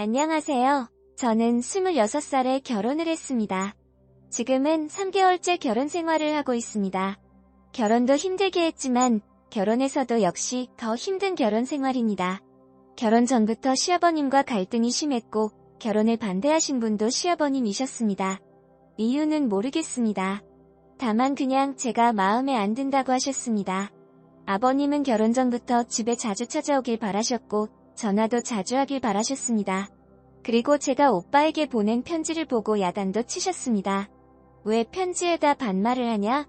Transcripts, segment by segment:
안녕하세요. 저는 26살에 결혼을 했습니다. 지금은 3개월째 결혼 생활을 하고 있습니다. 결혼도 힘들게 했지만 결혼해서도 역시 더 힘든 결혼 생활입니다. 결혼 전부터 시아버님과 갈등이 심했고 결혼을 반대하신 분도 시아버님이셨습니다. 이유는 모르겠습니다. 다만 그냥 제가 마음에 안 든다고 하셨습니다. 아버님은 결혼 전부터 집에 자주 찾아오길 바라셨고 전화도 자주 하길 바라셨습니다. 그리고 제가 오빠에게 보낸 편지를 보고 야단도 치셨습니다. 왜 편지에다 반말을 하냐?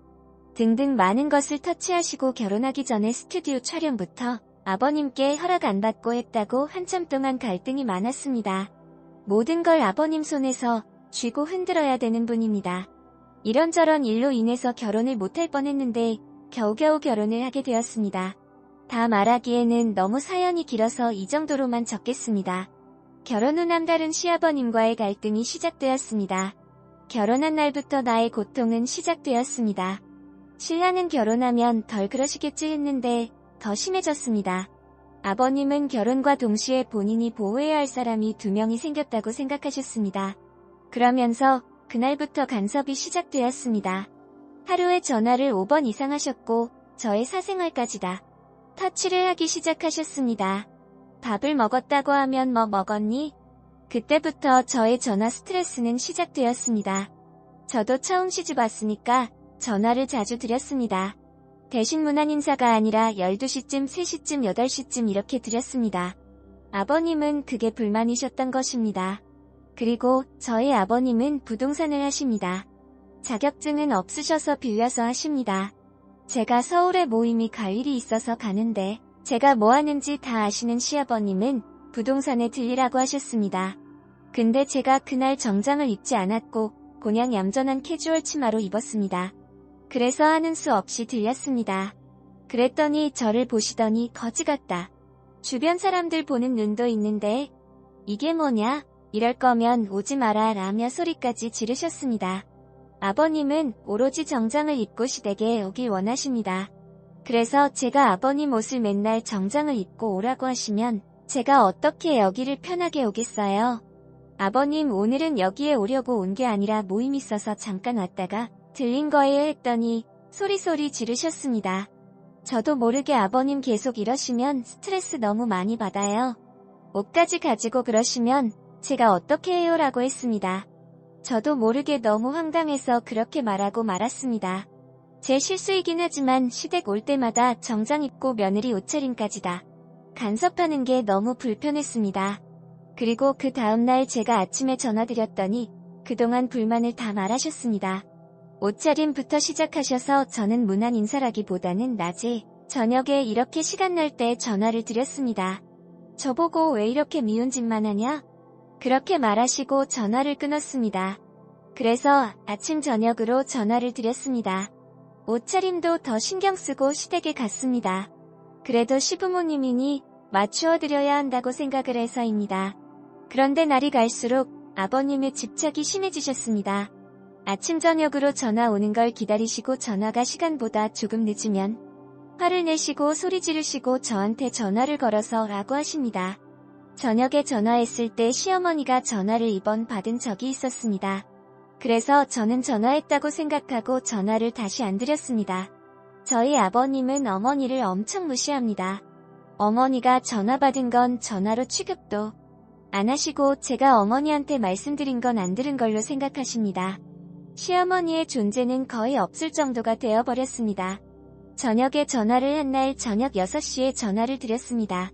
등등 많은 것을 터치하시고 결혼하기 전에 스튜디오 촬영부터 아버님께 허락 안 받고 했다고 한참 동안 갈등이 많았습니다. 모든 걸 아버님 손에서 쥐고 흔들어야 되는 분입니다. 이런저런 일로 인해서 결혼을 못할 뻔했는데 겨우겨우 결혼을 하게 되었습니다. 다 말하기에는 너무 사연이 길어서 이 정도로만 적겠습니다. 결혼 후 남다른 시아버님과의 갈등이 시작되었습니다. 결혼한 날부터 나의 고통은 시작되었습니다. 신랑은 결혼하면 덜 그러시겠지 했는데 더 심해졌습니다. 아버님은 결혼과 동시에 본인이 보호해야 할 사람이 두 명이 생겼다고 생각하셨습니다. 그러면서 그날부터 간섭이 시작되었습니다. 하루에 전화를 5번 이상 하셨고 저의 사생활까지다. 터치를 하기 시작하셨습니다. 밥을 먹었다고 하면 뭐 먹었니? 그때부터 저의 전화 스트레스는 시작되었습니다. 저도 처음 시집 왔으니까 전화를 자주 드렸습니다. 대신 문안 인사가 아니라 12시쯤, 3시쯤, 8시쯤 이렇게 드렸습니다. 아버님은 그게 불만이셨던 것입니다. 그리고 저희 아버님은 부동산을 하십니다. 자격증은 없으셔서 빌려서 하십니다. 제가 서울에 모임이 갈 일이 있어서 가는데 제가 뭐 하는지 다 아시는 시아버님은 부동산에 들리라고 하셨습니다. 근데 제가 그날 정장을 입지 않았고 그냥 얌전한 캐주얼 치마로 입었습니다. 그래서 하는 수 없이 들렸습니다. 그랬더니 저를 보시더니 거지 같다. 주변 사람들 보는 눈도 있는데 이게 뭐냐? 이럴 거면 오지 마라 라며 소리까지 지르셨습니다. 아버님은 오로지 정장을 입고 시댁에 오길 원하십니다. 그래서 제가 아버님 옷을 맨날 정장을 입고 오라고 하시면 제가 어떻게 여기를 편하게 오겠어요? 아버님 오늘은 여기에 오려고 온 게 아니라 모임 있어서 잠깐 왔다가 들린 거예요 했더니 소리소리 지르셨습니다. 저도 모르게 아버님 계속 이러시면 스트레스 너무 많이 받아요. 옷까지 가지고 그러시면 제가 어떻게 해요 라고 했습니다. 저도 모르게 너무 황당해서 그렇게 말하고 말았습니다. 제 실수이긴 하지만 시댁 올 때마다 정장 입고 며느리 옷차림까지다. 간섭하는 게 너무 불편했습니다. 그리고 그 다음날 제가 아침에 전화드렸더니 그동안 불만을 다 말하셨습니다. 옷차림부터 시작하셔서 저는 무난 인사라기보다는 낮에, 저녁에 이렇게 시간 날 때 전화를 드렸습니다. 저보고 왜 이렇게 미운 짓만 하냐? 그렇게 말하시고 전화를 끊었습니다. 그래서 아침 저녁으로 전화를 드렸습니다. 옷차림도 더 신경 쓰고 시댁에 갔습니다. 그래도 시부모님이니 맞추어 드려야 한다고 생각을 해서입니다. 그런데 날이 갈수록 아버님의 집착이 심해지셨습니다. 아침 저녁으로 전화 오는 걸 기다리시고 전화가 시간보다 조금 늦으면 화를 내시고 소리 지르시고 저한테 전화를 걸어서 라고 하십니다. 저녁에 전화했을 때 시어머니가 전화를 이번 받은 적이 있었습니다. 그래서 저는 전화했다고 생각하고 전화를 다시 안 드렸습니다. 저희 아버님은 어머니를 엄청 무시합니다. 어머니가 전화 받은 건 전화로 취급도 안 하시고 제가 어머니한테 말씀드린 건 안 들은 걸로 생각하십니다. 시어머니의 존재는 거의 없을 정도가 되어버렸습니다. 저녁에 전화를 한 날 저녁 6시에 전화를 드렸습니다.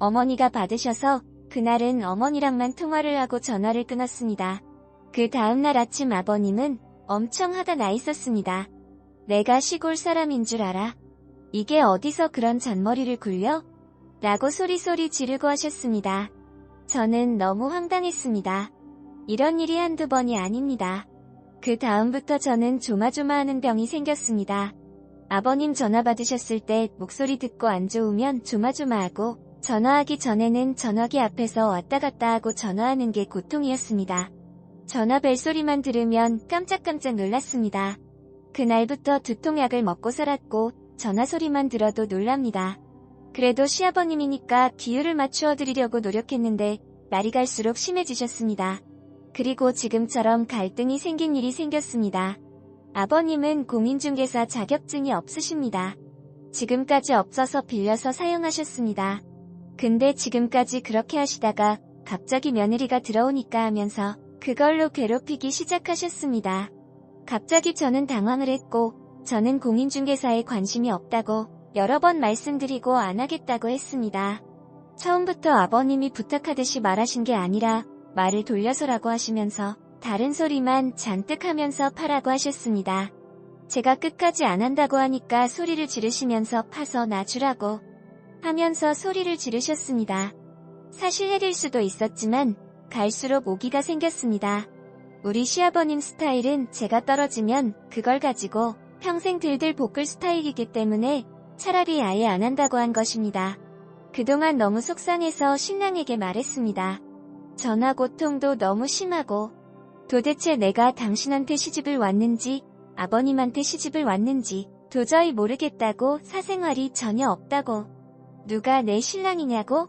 어머니가 받으셔서 그날은 어머니랑만 통화를 하고 전화를 끊었습니다. 그 다음날 아침 아버님은 엄청 화가 나 있었습니다. 내가 시골 사람인 줄 알아? 이게 어디서 그런 잔머리를 굴려? 라고 소리소리 지르고 하셨습니다. 저는 너무 황당했습니다. 이런 일이 한두 번이 아닙니다. 그 다음부터 저는 조마조마하는 병이 생겼습니다. 아버님 전화 받으셨을 때 목소리 듣고 안 좋으면 조마조마하고 전화하기 전에는 전화기 앞에서 왔다 갔다 하고 전화하는 게 고통이었습니다. 전화 벨 소리만 들으면 깜짝깜짝 놀랐습니다. 그날부터 두통약을 먹고 살았고 전화 소리만 들어도 놀랍니다. 그래도 시아버님이니까 기율을 맞추어 드리려고 노력했는데 날이 갈수록 심해지셨습니다. 그리고 지금처럼 갈등이 생긴 일이 생겼습니다. 아버님은 공인중개사 자격증이 없으십니다. 지금까지 없어서 빌려서 사용하셨습니다. 근데 지금까지 그렇게 하시다가 갑자기 며느리가 들어오니까 하면서 그걸로 괴롭히기 시작하셨습니다. 갑자기 저는 당황을 했고 저는 공인중개사에 관심이 없다고 여러 번 말씀드리고 안 하겠다고 했습니다. 처음부터 아버님이 부탁하듯이 말하신 게 아니라 말을 돌려서라고 하시면서 다른 소리만 잔뜩 하면서 파라고 하셨습니다. 제가 끝까지 안 한다고 하니까 소리를 지르시면서 파서 놔주라고 하면서 소리를 지르셨습니다. 사실 해릴 수도 있었지만 갈수록 오기가 생겼습니다. 우리 시아버님 스타일은 제가 떨어지면 그걸 가지고 평생 들들 볶을 스타일이기 때문에 차라리 아예 안 한다고 한 것입니다. 그동안 너무 속상해서 신랑에게 말했습니다. 전화 고통도 너무 심하고 도대체 내가 당신한테 시집을 왔는지 아버님한테 시집을 왔는지 도저히 모르겠다고 사생활이 전혀 없다고 누가 내 신랑이냐고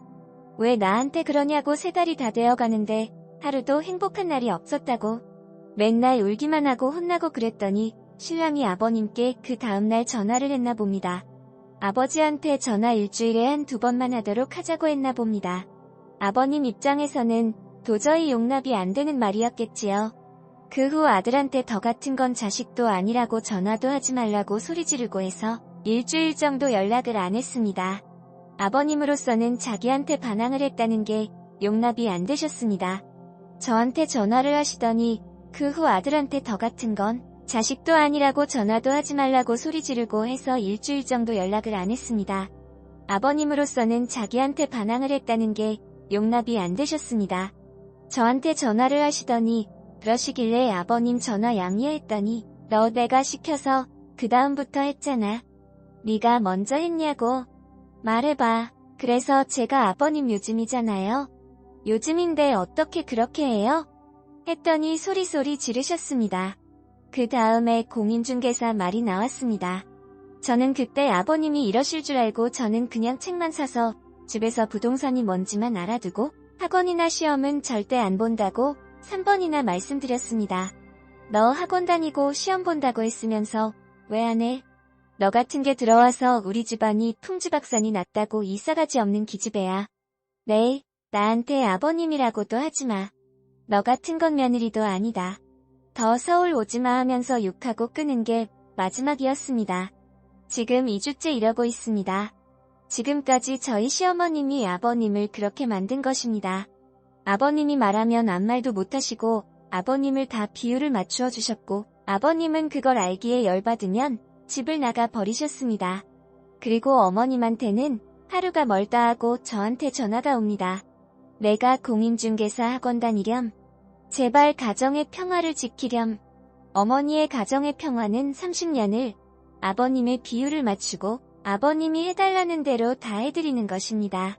왜 나한테 그러냐고 세 달이 다 되어 가는데 하루도 행복한 날이 없었다고 맨날 울기만 하고 혼나고 그랬더니 신랑이 아버님께 그 다음날 전화를 했나 봅니다. 아버지한테 전화 일주일에 한 두 번만 하도록 하자고 했나 봅니다. 아버님 입장에서는 도저히 용납이 안 되는 말이었겠지요. 그 후 아들한테 더 같은 건 자식도 아니라고 전화도 하지 말라고 소리 지르고 해서 일주일 정도 연락을 안 했습니다. 아버님으로서는 자기한테 반항을 했다는 게 용납이 안 되셨습니다. 저한테 전화를 하시더니 그 후 아들한테 더 같은 건 자식도 아니라고 전화도 하지 말라고 소리 지르고 해서 일주일 정도 연락을 안 했습니다. 아버님으로서는 자기한테 반항을 했다는 게 용납이 안 되셨습니다. 저한테 전화를 하시더니 그러시길래 아버님 전화 양해했더니 너 내가 시켜서 그 다음부터 했잖아. 네가 먼저 했냐고. 말해봐. 그래서 제가 아버님 요즘이잖아요. 요즘인데 어떻게 그렇게 해요? 했더니 소리소리 지르셨습니다. 그 다음에 공인중개사 말이 나왔습니다. 저는 그때 아버님이 이러실 줄 알고 저는 그냥 책만 사서 집에서 부동산이 뭔지만 알아두고 학원이나 시험은 절대 안 본다고 3번이나 말씀드렸습니다. 너 학원 다니고 시험 본다고 했으면서 왜 안 해? 너 같은 게 들어와서 우리 집안이 풍지박산이 났다고 이 싸가지 없는 기집애야. 네, 나한테 아버님이라고도 하지 마. 너 같은 건 며느리도 아니다. 더 서울 오지마 하면서 욕하고 끄는 게 마지막이었습니다. 지금 2주째 이러고 있습니다. 지금까지 저희 시어머님이 아버님을 그렇게 만든 것입니다. 아버님이 말하면 아무 말도 못하시고 아버님을 다 비율을 맞추어 주셨고 아버님은 그걸 알기에 열받으면 집을 나가 버리셨습니다. 그리고 어머님한테는 하루가 멀다 하고 저한테 전화가 옵니다. 내가 공인중개사 학원 다니렴. 제발 가정의 평화를 지키렴. 어머니의 가정의 평화는 30년을 아버님의 비율을 맞추고 아버님이 해달라는 대로 다 해드리는 것입니다.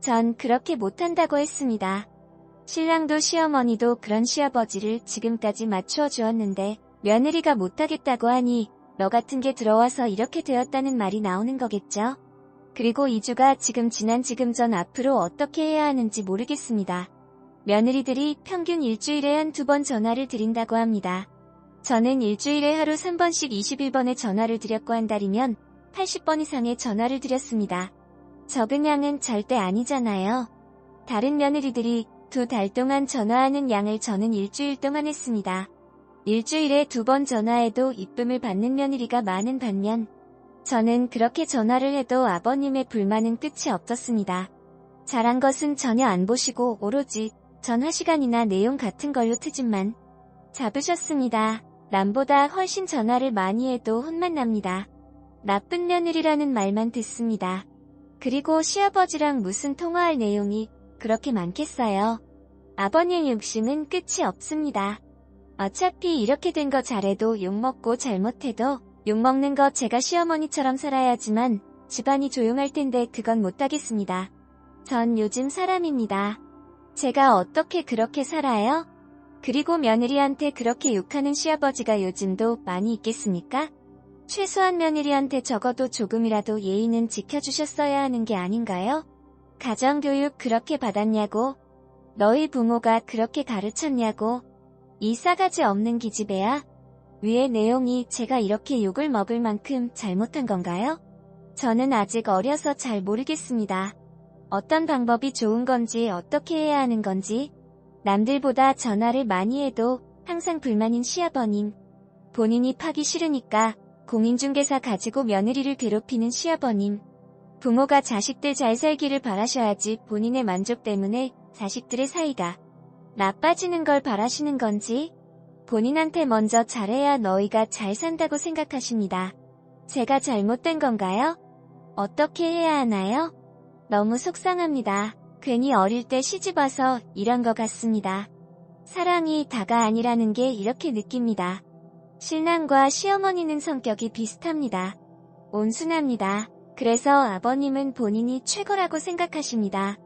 전 그렇게 못한다고 했습니다. 신랑도 시어머니도 그런 시아버지를 지금까지 맞추어 주었는데 며느리가 못하겠다고 하니 너 같은 게 들어와서 이렇게 되었다는 말이 나오는 거겠죠? 그리고 이주가 지금 지난 지금 전 앞으로 어떻게 해야 하는지 모르겠습니다. 며느리들이 평균 일주일에 한 두 번 전화를 드린다고 합니다. 저는 일주일에 하루 3번씩 21번의 전화를 드렸고 한 달이면 80번 이상의 전화를 드렸습니다. 적은 양은 절대 아니잖아요. 다른 며느리들이 두 달 동안 전화하는 양을 저는 일주일 동안 했습니다. 일주일에 두 번 전화해도 이쁨을 받는 며느리가 많은 반면 저는 그렇게 전화를 해도 아버님의 불만은 끝이 없었습니다. 잘한 것은 전혀 안 보시고 오로지 전화 시간이나 내용 같은 걸로 트집만 잡으셨습니다. 남보다 훨씬 전화를 많이 해도 혼만 납니다. 나쁜 며느리라는 말만 듣습니다. 그리고 시아버지랑 무슨 통화할 내용이 그렇게 많겠어요. 아버님 욕심은 끝이 없습니다. 어차피 이렇게 된 거 잘해도 욕먹고 잘못해도 욕먹는 거 제가 시어머니처럼 살아야지만 집안이 조용할 텐데 그건 못하겠습니다. 전 요즘 사람입니다. 제가 어떻게 그렇게 살아요? 그리고 며느리한테 그렇게 욕하는 시아버지가 요즘도 많이 있겠습니까? 최소한 며느리한테 적어도 조금이라도 예의는 지켜주셨어야 하는 게 아닌가요? 가정교육 그렇게 받았냐고? 너희 부모가 그렇게 가르쳤냐고. 이 싸가지 없는 기집애야. 위의 내용이 제가 이렇게 욕을 먹을 만큼 잘못한 건가요? 저는 아직 어려서 잘 모르겠습니다. 어떤 방법이 좋은 건지 어떻게 해야 하는 건지 남들보다 전화를 많이 해도 항상 불만인 시아버님. 본인이 파기 싫으니까 공인중개사 가지고 며느리를 괴롭히는 시아버님. 부모가 자식들 잘 살기를 바라셔야지 본인의 만족 때문에 자식들의 사이가 나빠지는 걸 바라시는 건지 본인한테 먼저 잘해야 너희가 잘 산다고 생각하십니다. 제가 잘못된 건가요? 어떻게 해야 하나요? 너무 속상합니다. 괜히 어릴 때 시집와서 이런 것 같습니다. 사랑이 다가 아니라는 게 이렇게 느낍니다. 신랑과 시어머니는 성격이 비슷합니다. 온순합니다. 그래서 아버님은 본인이 최고라고 생각하십니다.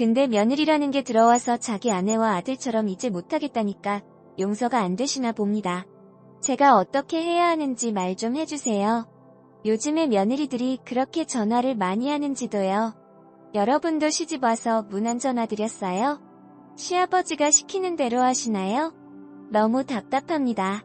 근데 며느리라는 게 들어와서 자기 아내와 아들처럼 이제 못하겠다니까 용서가 안 되시나 봅니다. 제가 어떻게 해야 하는지 말 좀 해주세요. 요즘에 며느리들이 그렇게 전화를 많이 하는지도요. 여러분도 시집 와서 문안 전화 드렸어요? 시아버지가 시키는 대로 하시나요? 너무 답답합니다.